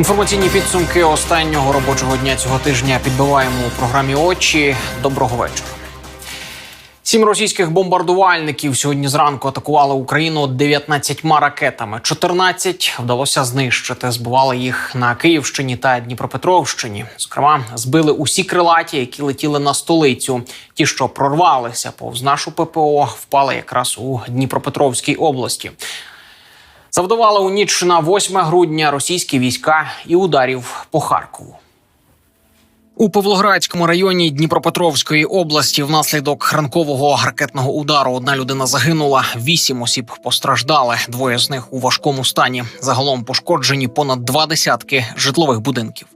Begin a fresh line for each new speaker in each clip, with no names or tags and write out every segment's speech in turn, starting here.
Інформаційні підсумки останнього робочого дня цього тижня підбиваємо у програмі Очі. Доброго вечора. Сім російських бомбардувальників сьогодні зранку атакували Україну 19 ракетами. 14 вдалося знищити. Збивали їх на Київщині та Дніпропетровщині. Зокрема, збили усі крилаті, які летіли на столицю. Ті, що прорвалися повз нашу ППО, впали якраз у Дніпропетровській області. Завдавали у ніч на 8 грудня російські війська і ударів по Харкову. У Павлоградському районі Дніпропетровської області внаслідок ранкового ракетного удару одна людина загинула, вісім осіб постраждали. Двоє з них у важкому стані. Загалом пошкоджені понад два десятки житлових будинків.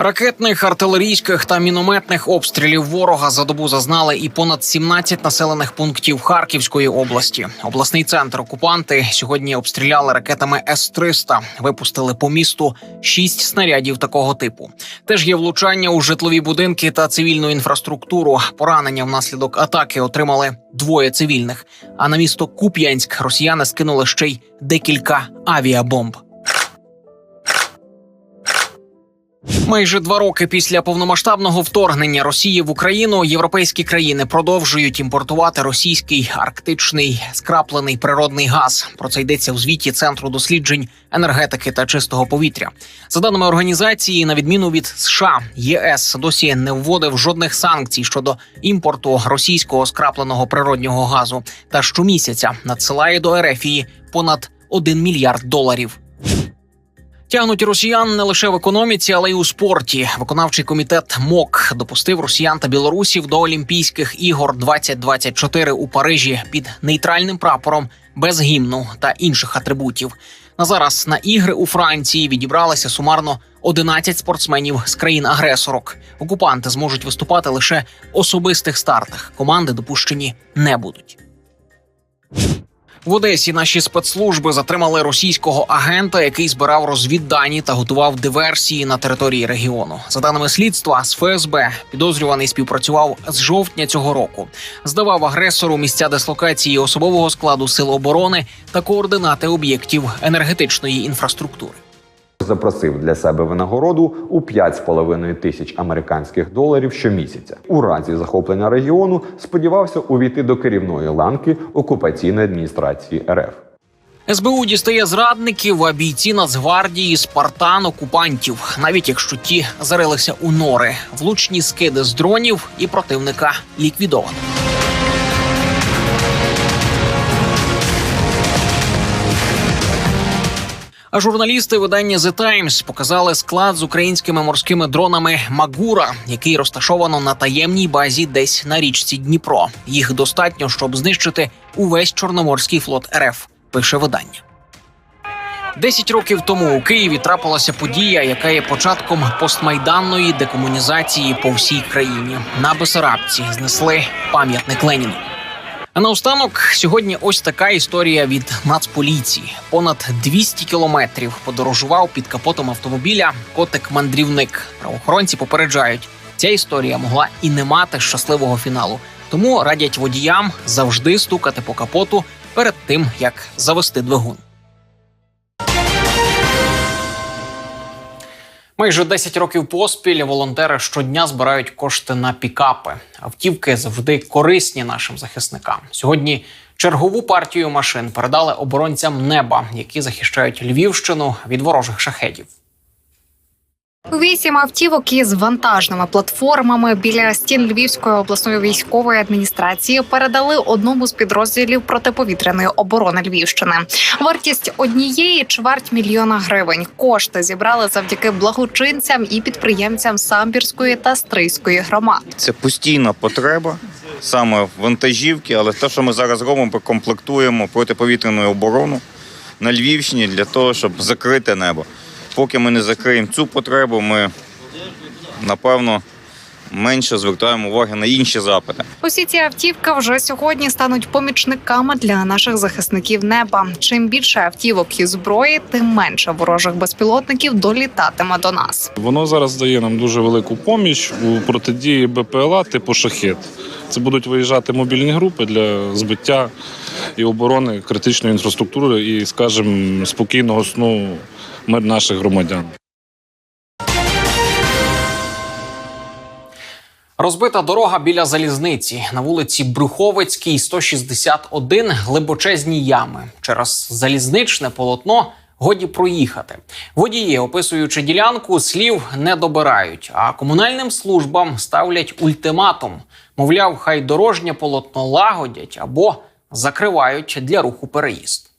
Ракетних, артилерійських та мінометних обстрілів ворога за добу зазнали і понад 17 населених пунктів Харківської області. Обласний центр окупанти сьогодні обстріляли ракетами С-300. Випустили по місту шість снарядів такого типу. Теж є влучання у житлові будинки та цивільну інфраструктуру. Поранення внаслідок атаки отримали двоє цивільних. А на місто Куп'янськ росіяни скинули ще й декілька авіабомб. Майже два роки після повномасштабного вторгнення Росії в Україну європейські країни продовжують імпортувати російський арктичний скраплений природний газ. Про це йдеться у звіті Центру досліджень енергетики та чистого повітря. За даними організації, на відміну від США, ЄС досі не вводив жодних санкцій щодо імпорту російського скрапленого природнього газу та щомісяця надсилає до Ерефії понад 1 мільярд доларів. Тягнуть росіян не лише в економіці, але й у спорті. Виконавчий комітет МОК допустив росіян та білорусів до Олімпійських ігор 2024 у Парижі під нейтральним прапором без гімну та інших атрибутів. На зараз на ігри у Франції відібралися сумарно 11 спортсменів з країн-агресорок. Окупанти зможуть виступати лише в особистих стартах. Команди допущені не будуть. В Одесі наші спецслужби затримали російського агента, який збирав розвіддані та готував диверсії на території регіону. За даними слідства з ФСБ, підозрюваний співпрацював з жовтня цього року. Здавав агресору місця дислокації особового складу сил оборони та координати об'єктів енергетичної інфраструктури.
Запросив для себе винагороду у 5,5 тисяч американських доларів щомісяця. У разі захоплення регіону сподівався увійти до керівної ланки окупаційної адміністрації РФ.
СБУ дістає зрадників, а бійці Нацгвардії Спартан окупантів, навіть якщо ті зарилися у нори, влучні скиди з дронів і противника ліквідовано. А журналісти видання The Times показали склад з українськими морськими дронами Магура, який розташовано на таємній базі десь на річці Дніпро. Їх достатньо, щоб знищити увесь чорноморський флот РФ. Пише видання. Десять років тому у Києві трапилася подія, яка є початком постмайданної декомунізації по всій країні. На Бесарабці знесли пам'ятник Леніну. А наостанок сьогодні ось така історія від Нацполіції. Понад 200 кілометрів подорожував під капотом автомобіля котик-мандрівник. Правоохоронці попереджають, ця історія могла і не мати щасливого фіналу. Тому радять водіям завжди стукати по капоту перед тим, як завести двигун. Майже 10 років поспіль волонтери щодня збирають кошти на пікапи. Автівки завжди корисні нашим захисникам. Сьогодні чергову партію машин передали оборонцям неба, які захищають Львівщину від ворожих шахедів.
Вісім автівок із вантажними платформами біля стін Львівської обласної військової адміністрації передали одному з підрозділів протиповітряної оборони Львівщини. Вартість однієї чверть мільйона гривень. Кошти зібрали завдяки благочинцям і підприємцям самбірської та стрийської громад.
Це постійна потреба саме вантажівки, але те, що ми зараз робимо, комплектуємо протиповітряну оборону на Львівщині для того, щоб закрити небо. Поки ми не закриємо цю потребу, ми напевно менше звертаємо уваги на інші запити.
Усі ці автівки вже сьогодні стануть помічниками для наших захисників неба. Чим більше автівок і зброї, тим менше ворожих безпілотників долітатиме до нас.
Воно зараз дає нам дуже велику поміч у протидії БПЛА типу шахет. Це будуть виїжджати мобільні групи для збиття і оборони критичної інфраструктури і, скажімо, спокійного сну наших громадян.
Розбита дорога біля залізниці на вулиці Брюховицькій, 161, глибочезні ями. Через залізничне полотно годі проїхати. Водії, описуючи ділянку, слів не добирають, а комунальним службам ставлять ультиматум. Мовляв, хай дорожнє полотно лагодять або закривають для руху переїзд.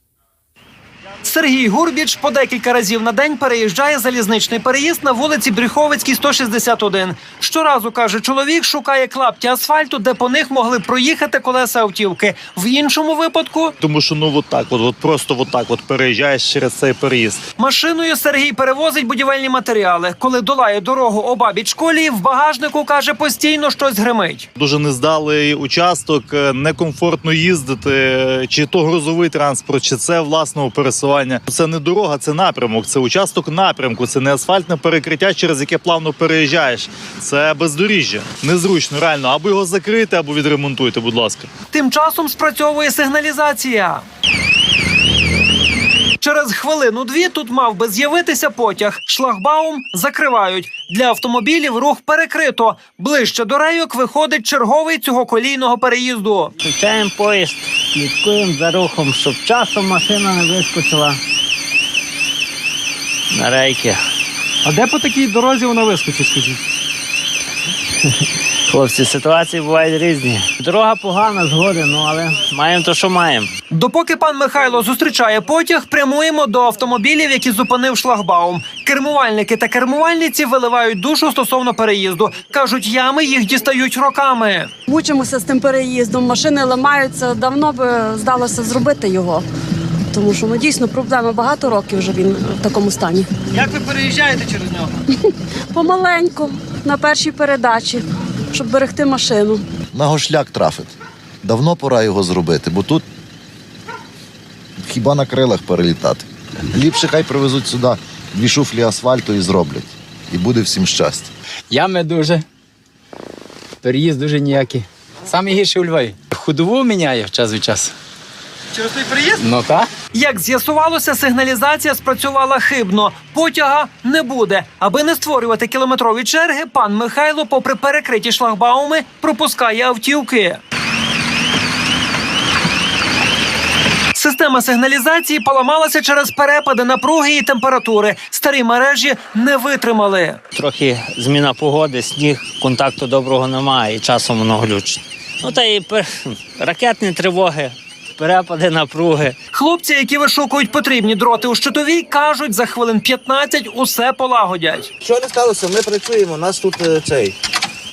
Сергій Гурбіч по декілька разів на день переїжджає залізничний переїзд на вулиці Брюховицькій, 161. Щоразу каже чоловік, шукає клапті асфальту, де по них могли проїхати колеса автівки. В іншому випадку
Тому що ну от так, от, от просто от так от переїжджаєш через цей переїзд.
машиною Сергій перевозить будівельні матеріали. Коли долає дорогу обабіч колії, в багажнику каже постійно щось гримить.
Дуже нездалий участок, е, некомфортно їздити, е, чи то грузовий транспорт, чи це власного пересування. Це не дорога, це напрямок, це участок напрямку, це не асфальтне перекриття, через яке плавно переїжджаєш. Це бездоріжжя. Незручно, реально. Або його закрити, або відремонтуйте, будь ласка.
Тим часом спрацьовує сигналізація. Через хвилину-дві тут мав би з'явитися потяг. Шлагбаум закривають. Для автомобілів рух перекрито. Ближче до рейок виходить черговий цього колійного переїзду.
Включаємо поїзд, слідкуємо за рухом, щоб часом машина не вискочила на рейки.
А де по такій дорозі вона вискочить? Скажіть?
Хлопці, ситуації бувають різні. Дорога погана, згоден, ну але маємо то, що маємо.
Допоки пан Михайло зустрічає потяг, прямуємо до автомобілів, які зупинив шлагбаум. Кермувальники та кермувальниці виливають душу стосовно переїзду. кажуть, ями їх дістають роками.
Мучимося з тим переїздом, машини ламаються. Давно би здалося зробити його. Тому що ну, дійсно проблема багато років вже він в такому стані.
Як ви переїжджаєте через нього?
Помаленьку, на першій передачі, щоб берегти машину.
на гошляк трафить. Давно пора його зробити, бо тут хіба на крилах перелітати. Ліпше хай привезуть сюди дві шуфлі асфальту і зроблять. І буде всім щастя.
Ями дуже. Переїзд дуже ніякий. Саме гірше у Львові. Ходову міняє час від часу.
Через той переїзд?
Ну так.
Як з'ясувалося, сигналізація спрацювала хибно. Потяга не буде. Аби не створювати кілометрові черги, пан Михайло, попри перекриті шлагбауми, пропускає автівки. Система сигналізації поламалася через перепади напруги і температури. Старі мережі не витримали.
Трохи зміна погоди, сніг, контакту доброго немає і часом воно глючить. Ну та і пер... ракетні тривоги, перепади напруги.
Хлопці, які вишукують потрібні дроти у щитовій, кажуть, за хвилин 15 усе полагодять.
Що не сталося? Ми працюємо, нас тут е, цей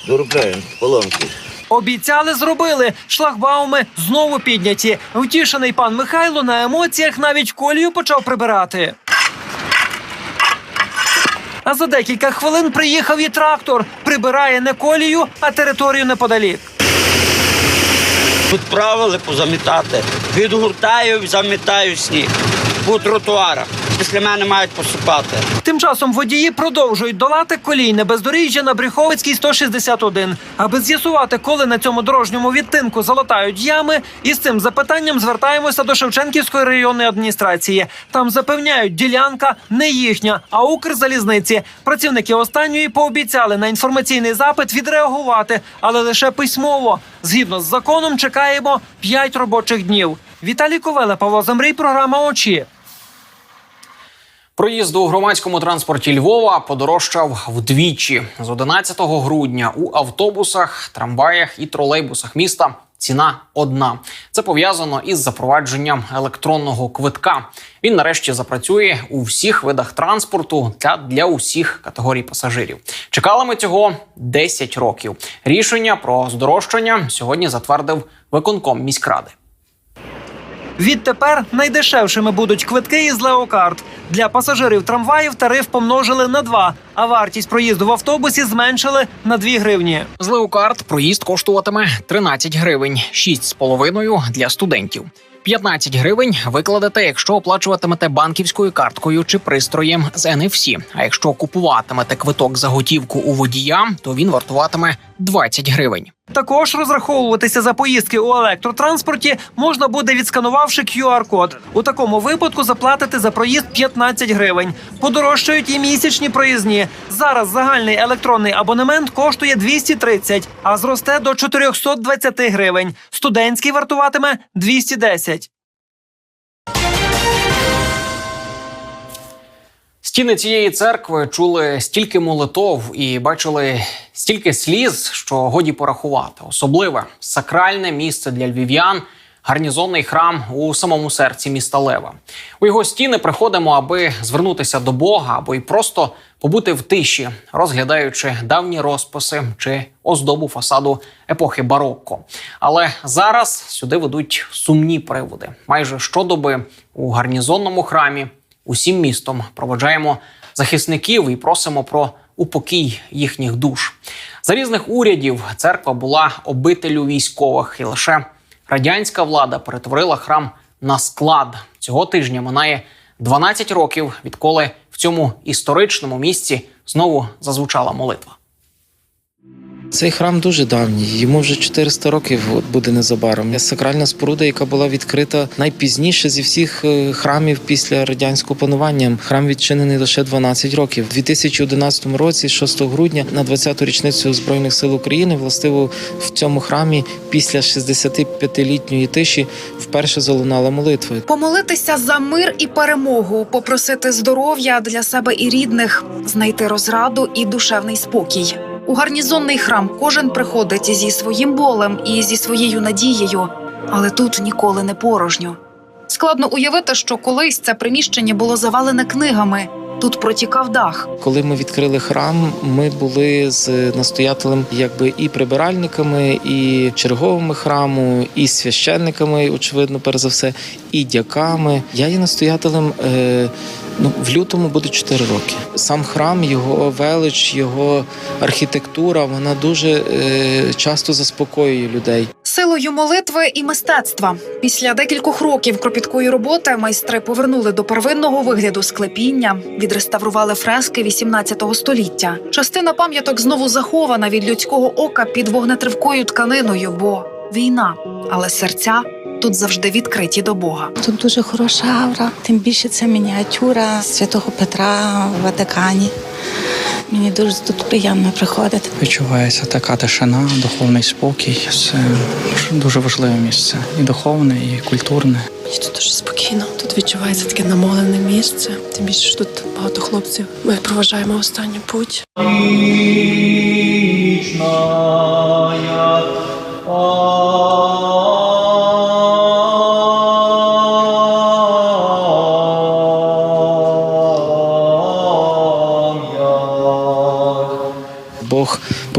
доробляємо поломки.
Обіцяли, зробили. Шлагбауми знову підняті. Втішений пан Михайло на емоціях навіть колію почав прибирати. А за декілька хвилин приїхав і трактор. Прибирає не колію, а територію неподалік.
Тут правили позамітати. Відгуртаю, замітаю сніг по тротуарах. Після мене мають посипати.
Тим часом водії продовжують долати колійне бездоріжжя на Брюховицькій 161. Аби з'ясувати, коли на цьому дорожньому відтинку залатають ями, із цим запитанням звертаємося до Шевченківської районної адміністрації. Там запевняють, ділянка не їхня, а Укрзалізниці. Працівники останньої пообіцяли на інформаційний запит відреагувати, але лише письмово. Згідно з законом, чекаємо 5 робочих днів. Віталій Ковеле, Павло Замрій, програма очі.
Проїзд у громадському транспорті Львова подорожчав вдвічі з 11 грудня у автобусах, трамваях і тролейбусах міста. Ціна одна. Це пов'язано із запровадженням електронного квитка. Він нарешті запрацює у всіх видах транспорту та для усіх категорій пасажирів. Чекали ми цього 10 років. Рішення про здорожчання сьогодні затвердив виконком міськради.
Відтепер найдешевшими будуть квитки із Леокарт. Для пасажирів трамваїв тариф помножили на два, а вартість проїзду в автобусі зменшили на 2 гривні.
З Леокарт проїзд коштуватиме 13 гривень, 6,5 для студентів. 15 гривень викладете, якщо оплачуватимете банківською карткою чи пристроєм з NFC. А якщо купуватимете квиток за готівку у водія, то він вартуватиме 20 гривень.
Також розраховуватися за поїздки у електротранспорті можна буде відсканувавши QR-код. У такому випадку заплатити за проїзд 15 гривень. Подорожчають і місячні проїзні. Зараз загальний електронний абонемент коштує 230, а зросте до 420 гривень. Студентський вартуватиме 210.
Стіни цієї церкви чули стільки молитов і бачили стільки сліз, що годі порахувати. Особливе сакральне місце для львів'ян. Гарнізонний храм у самому серці міста Лева. У його стіни приходимо, аби звернутися до Бога, або й просто побути в тиші, розглядаючи давні розписи чи оздобу фасаду епохи барокко. Але зараз сюди ведуть сумні приводи. Майже щодоби у гарнізонному храмі усім містом проводжаємо захисників і просимо про упокій їхніх душ. За різних урядів церква була обителю військових, і лише радянська влада перетворила храм на склад. Цього тижня минає 12 років, відколи в цьому історичному місці знову зазвучала молитва.
Цей храм дуже давній, йому вже 400 років буде незабаром. Сакральна споруда, яка була відкрита найпізніше зі всіх е, храмів після радянського панування. Храм відчинений лише 12 років. У 2011 році, 6 грудня, на 20-ту річницю збройних сил України, властиво в цьому храмі після 65-літньої тиші вперше залунала молитва.
Помолитися за мир і перемогу, попросити здоров'я для себе і рідних, знайти розраду і душевний спокій. У гарнізонний храм кожен приходить зі своїм болем і зі своєю надією, але тут ніколи не порожньо. Складно уявити, що колись це приміщення було завалене книгами. Тут протікав дах.
Коли ми відкрили храм, ми були з настоятелем, якби і прибиральниками, і черговими храму, і священниками, очевидно, перш за все, і дяками. Я є настоятелем. Е, Ну, в лютому буде 4 роки. Сам храм, його велич, його архітектура, вона дуже е, часто заспокоює людей.
Силою молитви і мистецтва після декількох років кропіткої роботи майстри повернули до первинного вигляду склепіння, відреставрували фрески 18 століття. Частина пам'яток знову захована від людського ока під вогнетривкою тканиною, бо війна, але серця тут завжди відкриті до Бога.
Тут дуже хороша авра, тим більше це мініатюра святого Петра в Ватикані. Мені дуже тут приємно приходити.
Відчувається така тишина, духовний спокій. Це дуже важливе місце. І духовне, і культурне.
Мені тут дуже спокійно. Тут відчувається таке намолене місце. Тим більше що тут багато хлопців. Ми проважаємо останню путь.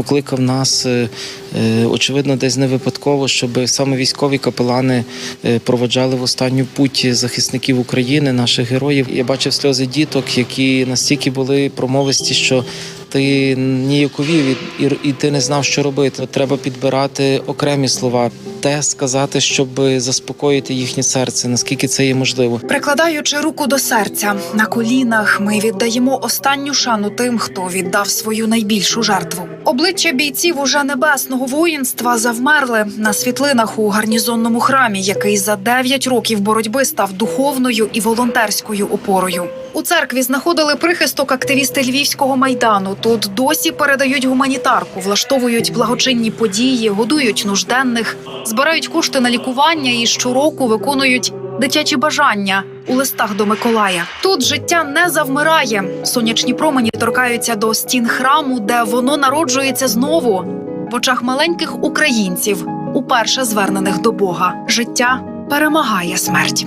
Покликав нас, е, е, очевидно, десь не випадково, щоб саме військові капелани е, проводжали в останню путь захисників України, наших героїв. Я бачив сльози діток, які настільки були промовисті, що ти ніяковів і, і, і ти не знав, що робити. Треба підбирати окремі слова, те сказати, щоб заспокоїти їхнє серце, наскільки це є можливо.
Прикладаючи руку до серця на колінах, ми віддаємо останню шану тим, хто віддав свою найбільшу жертву. Обличчя бійців уже небесного воїнства завмерли на світлинах у гарнізонному храмі, який за 9 років боротьби став духовною і волонтерською опорою. У церкві знаходили прихисток активісти львівського майдану. Тут досі передають гуманітарку, влаштовують благочинні події, годують нужденних, збирають кошти на лікування і щороку виконують дитячі бажання у листах до Миколая. Тут життя не завмирає. Сонячні промені торкаються до стін храму, де воно народжується знову в очах маленьких українців, уперше звернених до Бога. Життя перемагає смерть.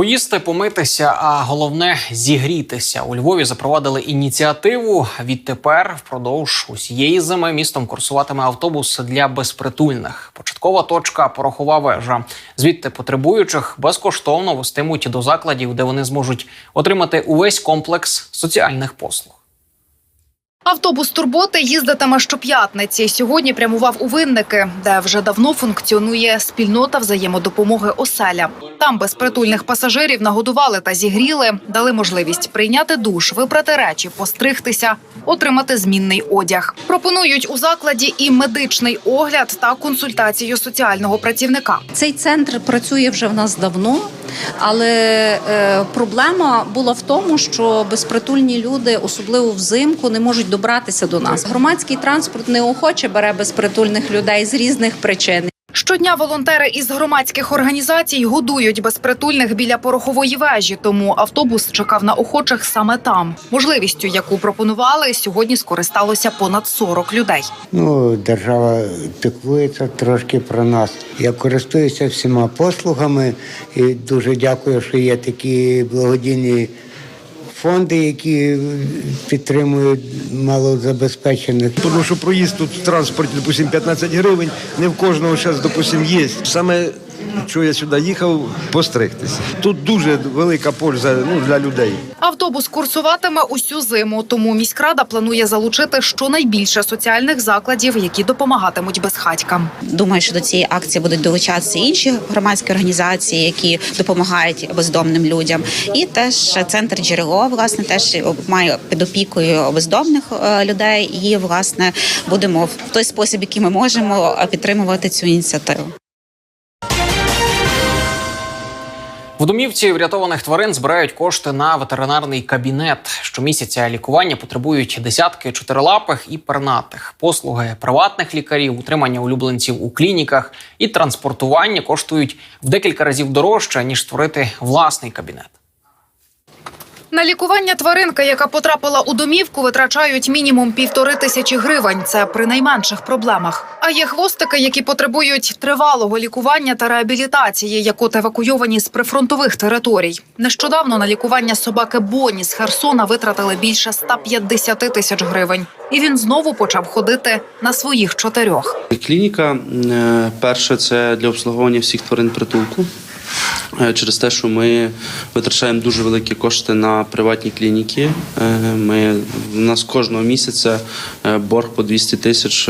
Поїсти, помитися, а головне зігрітися. У Львові запровадили ініціативу. Відтепер впродовж усієї зими містом курсуватиме автобус для безпритульних. Початкова точка порохова вежа. Звідти потребуючих безкоштовно вестимуть до закладів, де вони зможуть отримати увесь комплекс соціальних послуг.
Автобус турботи їздитиме щоп'ятниці. Сьогодні прямував у Винники, де вже давно функціонує спільнота взаємодопомоги оселя. Там безпритульних пасажирів нагодували та зігріли, дали можливість прийняти душ, випрати речі, постригтися, отримати змінний одяг. Пропонують у закладі і медичний огляд та консультацію соціального працівника.
Цей центр працює вже в нас давно, але е, проблема була в тому, що безпритульні люди, особливо взимку, не можуть добратися до нас. Громадський транспорт неохоче бере безпритульних людей з різних причин.
Щодня волонтери із громадських організацій годують безпритульних біля порохової вежі, тому автобус чекав на охочих саме там. Можливістю, яку пропонували, сьогодні скористалося понад 40 людей.
Ну, держава піклується трошки про нас. Я користуюся всіма послугами і дуже дякую, що є такі благодійні фонди, які підтримують малозабезпечених.
Тому що проїзд тут в транспорті, допустим, 15 гривень, не в кожного зараз, допустим, є. Саме що я сюди їхав, постригтися. Тут дуже велика польза ну, для людей.
Автобус курсуватиме усю зиму, тому міськрада планує залучити щонайбільше соціальних закладів, які допомагатимуть безхатькам.
Думаю, що до цієї акції будуть долучатися інші громадські організації, які допомагають бездомним людям. І теж центр джерело власне теж має під опікою бездомних е, людей. І власне будемо в той спосіб, який ми можемо, е, підтримувати цю ініціативу.
В домівці врятованих тварин збирають кошти на ветеринарний кабінет. Щомісяця лікування потребують десятки чотирилапих і пернатих. Послуги приватних лікарів, утримання улюбленців у клініках і транспортування коштують в декілька разів дорожче ніж створити власний кабінет.
На лікування тваринка, яка потрапила у домівку, витрачають мінімум півтори тисячі гривень. Це при найменших проблемах. А є хвостики, які потребують тривалого лікування та реабілітації, як от евакуйовані з прифронтових територій. Нещодавно на лікування собаки Боні з Херсона витратили більше 150 тисяч гривень, і він знову почав ходити на своїх чотирьох.
Клініка е, перше це для обслуговування всіх тварин притулку. Е, Через те, що ми витрачаємо дуже великі кошти на приватні клініки. Е, Ми в нас кожного місяця е, борг по 200 тисяч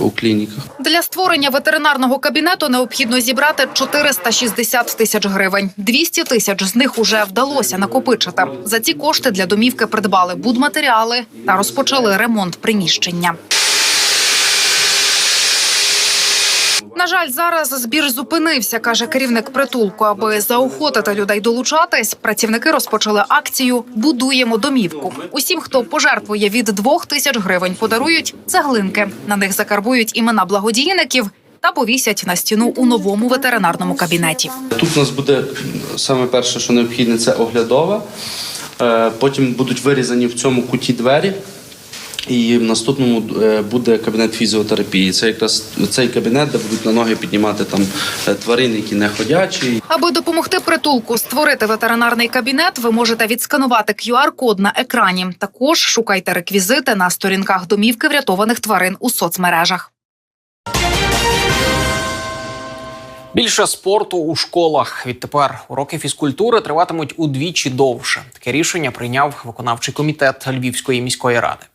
у клініках.
Для створення ветеринарного кабінету необхідно зібрати 460 тисяч гривень. 200 тисяч з них уже вдалося накопичити. За ці кошти для домівки придбали будматеріали та розпочали ремонт приміщення. На жаль, зараз збір зупинився, каже керівник притулку. Аби заохотити людей долучатись, працівники розпочали акцію Будуємо домівку. Усім, хто пожертвує від двох тисяч гривень, подарують цеглинки. На них закарбують імена благодійників та повісять на стіну у новому ветеринарному кабінеті.
Тут у нас буде саме перше, що необхідне, це оглядова. Е, Потім будуть вирізані в цьому куті двері. І в наступному е, буде кабінет фізіотерапії. Це якраз цей кабінет, де будуть на ноги піднімати там е, тварин, які не ходячі.
Аби допомогти притулку створити ветеринарний кабінет, ви можете відсканувати QR-код на екрані. Також шукайте реквізити на сторінках домівки врятованих тварин у соцмережах.
Більше спорту у школах. Відтепер уроки фізкультури триватимуть удвічі довше. Таке рішення прийняв виконавчий комітет Львівської міської ради.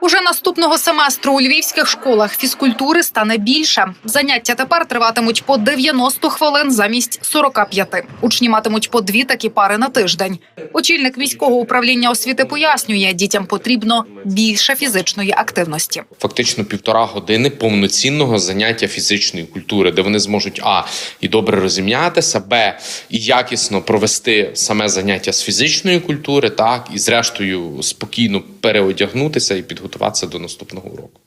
Уже наступного семестру у львівських школах фізкультури стане більше. Заняття тепер триватимуть по 90 хвилин замість 45. Учні матимуть по дві такі пари на тиждень. Очільник міського управління освіти пояснює, дітям потрібно більше фізичної активності.
фактично півтора години повноцінного заняття фізичної культури, де вони зможуть а і добре розім'ятися, б і якісно провести саме заняття з фізичної культури, так і зрештою спокійно переодягнутися і підготуватися до наступного уроку.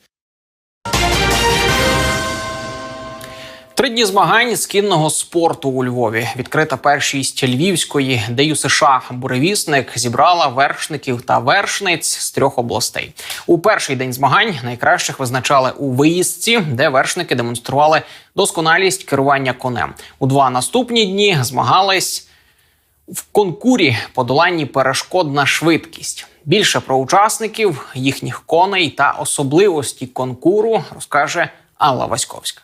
Три дні змагань з кінного спорту у Львові. Відкрита першість львівської ДЮ США буревісник зібрала вершників та вершниць з трьох областей. У перший день змагань найкращих визначали у виїздці, де вершники демонстрували досконалість керування конем. У два наступні дні змагались в конкурі подоланні перешкод на швидкість. Більше про учасників, їхніх коней та особливості конкуру розкаже Алла Васьковська.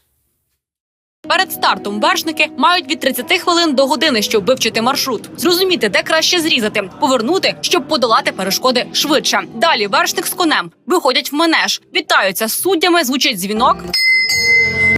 Перед стартом вершники мають від 30 хвилин до години, щоб вивчити маршрут, зрозуміти, де краще зрізати, повернути, щоб подолати перешкоди швидше. Далі вершник з конем виходять в манеж, вітаються з суддями, звучить дзвінок.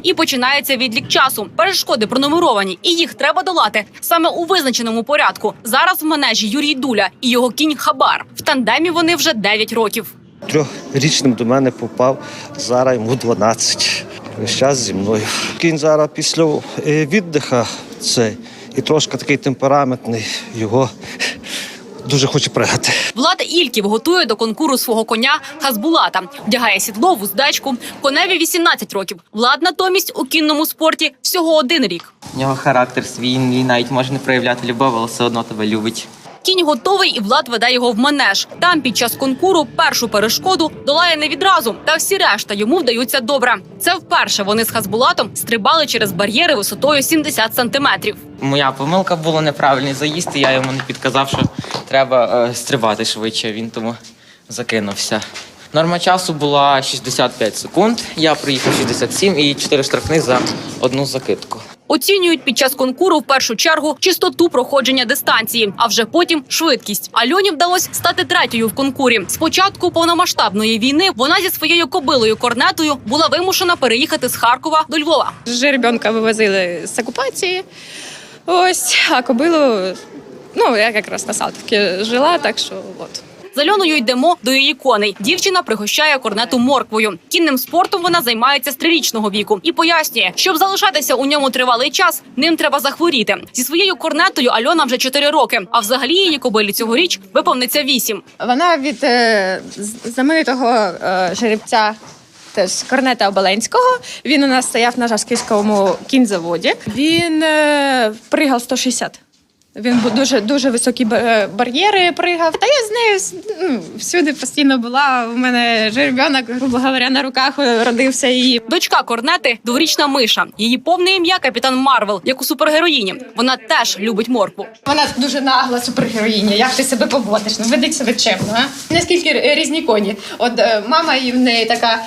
І починається відлік часу. Перешкоди пронумеровані, і їх треба долати саме у визначеному порядку. Зараз в манежі Юрій Дуля і його кінь Хабар. В тандемі вони вже 9 років.
Трьохрічним до мене попав, зараз йому 12. Весь час зі мною. Кінь зараз після е, віддиха цей і трошки такий темпераментний, його дуже хочу пригати.
Влада Ільків готує до конкуру свого коня Хазбулата, вдягає сідло, вуздечку. Коневі 18 років. Влад натомість у кінному спорті всього один рік.
У нього характер свій, він навіть може не проявляти любов, але все одно тебе любить.
Кінь готовий, і влад веде його в манеж. Там під час конкуру першу перешкоду долає не відразу, та всі решта йому вдаються добре. Це вперше вони з Хазбулатом стрибали через бар'єри висотою 70 сантиметрів.
Моя помилка була неправильний заїзд, і я йому не підказав, що треба е, стрибати швидше. Він тому закинувся. Норма часу була 65 секунд. Я проїхав 67 і 4 штрафних за одну закидку.
Оцінюють під час конкуру в першу чергу чистоту проходження дистанції, а вже потім швидкість. Альоні вдалося стати третьою в конкурі. З початку повномасштабної війни вона зі своєю кобилою корнетою була вимушена переїхати з Харкова до Львова.
Жеребенка вивозили з окупації. Ось, а кобилу, ну, я якраз на Салтівці жила, так що от.
З Альоною йдемо до її коней. Дівчина пригощає корнету морквою. Кінним спортом вона займається з трирічного віку і пояснює, щоб залишатися у ньому тривалий час, ним треба захворіти. Зі своєю корнетою Альона вже 4 роки. А взагалі її кобилі цьогоріч виповниться 8.
Вона від е, знаменитого е, жеребця теж Корнета Оболенського. Він у нас стояв на Жасківському кінзаводі. Він е, пригав 160. Він дуже дуже високі е, бар'єри пригав. Та я з нею ну, всюди постійно була. У мене жеребенок, грубо говоря, на руках е, родився і
Дочка корнети дворічна миша. Її повне ім'я капітан Марвел, як у супергероїні. Вона теж любить моркву.
Вона дуже нагла супергероїня. Як ти себе поводиш? Ну веди себе чемно. А? Наскільки різні коні? От е, мама і в неї така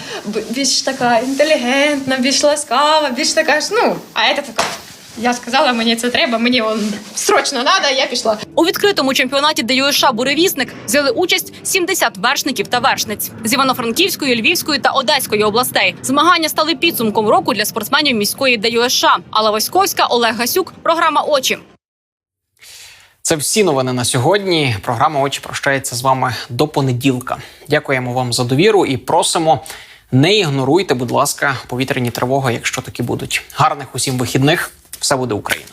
більш така інтелігентна, більш ласкава, більш така ж, ну, а це така. Я сказала, мені це треба, мені он срочно треба, я пішла.
У відкритому чемпіонаті ДЮСШ «Буревісник» взяли участь 70 вершників та вершниць з Івано-Франківської, Львівської та Одеської областей. Змагання стали підсумком року для спортсменів міської ДЮСШ. Алла Васьковська, Олег Гасюк. Програма Очі.
Це всі новини на сьогодні. Програма очі прощається з вами до понеділка. Дякуємо вам за довіру і просимо. Не ігноруйте, будь ласка, повітряні тривоги, якщо такі будуть. Гарних усім вихідних. Все буде Україна.